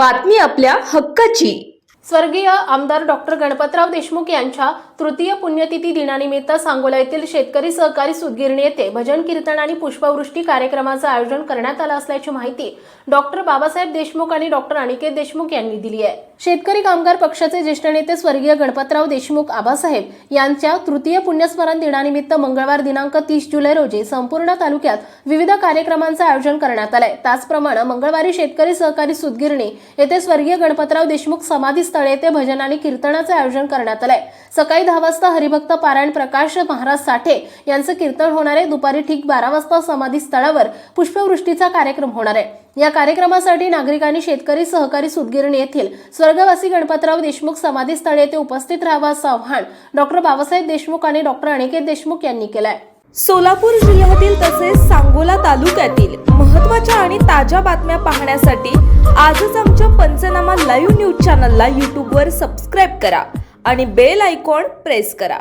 बातमी आपल्या हक्काची. स्वर्गीय आमदार डॉक्टर गणपतराव देशमुख यांच्या तृतीय पुण्यतिथी दिनानिमित्त सांगोला येथील शेतकरी सहकारी सुदगिरणी येथे भजन कीर्तन आणि पुष्पवृष्टी कार्यक्रमाचं आयोजन करण्यात आलं असल्याची माहिती डॉक्टर बाबासाहेब देशमुख आणि डॉक्टर अनिकेत देशमुख यांनी दिली आहे. शेतकरी कामगार पक्षाचे ज्येष्ठ नेते स्वर्गीय गणपतराव देशमुख आबासाहेब यांच्या तृतीय पुण्यस्मरण दिनानिमित्त मंगळवार दिनांक तीस जुलै रोजी संपूर्ण तालुक्यात विविध कार्यक्रमांचं आयोजन करण्यात आलंय. त्याचप्रमाणे मंगळवारी शेतकरी सहकारी सुदगिरणी येथे स्वर्गीय गणपतराव देशमुख समाधी स्थळे येथे भजन आणि कीर्तनाचं आयोजन करण्यात आलंय. सकाळी दहा वाजता हरिभक्त पारायण प्रकाश महाराज साठे यांचं कीर्तन होणार आहे. दुपारी ठीक बारा वाजता समाधी स्थळावर पुष्पवृष्टीचा कार्यक्रम होणार आहे. या कार्यक्रमासाठी नागरिकांनी शेतकरी सहकारी सुदगिरणी येथील स्वर्गवासी गणपतराव देशमुख समाधी स्थळ येथे उपस्थित राहावा असं आव्हान डॉक्टर बाबासाहेब देशमुख आणि डॉक्टर अनिकेत देशमुख यांनी केलंय. सोलापूर जिल्ह्यातील तसेच सांगोला तालुक्यातील महत्त्वाच्या आणि ताज्या बातम्या पाहण्यासाठी आजच आमच्या पंचनामा लाईव्ह न्यूज चॅनलला यूट्यूबवर सबस्क्राईब करा आणि बेल आयकॉन प्रेस करा.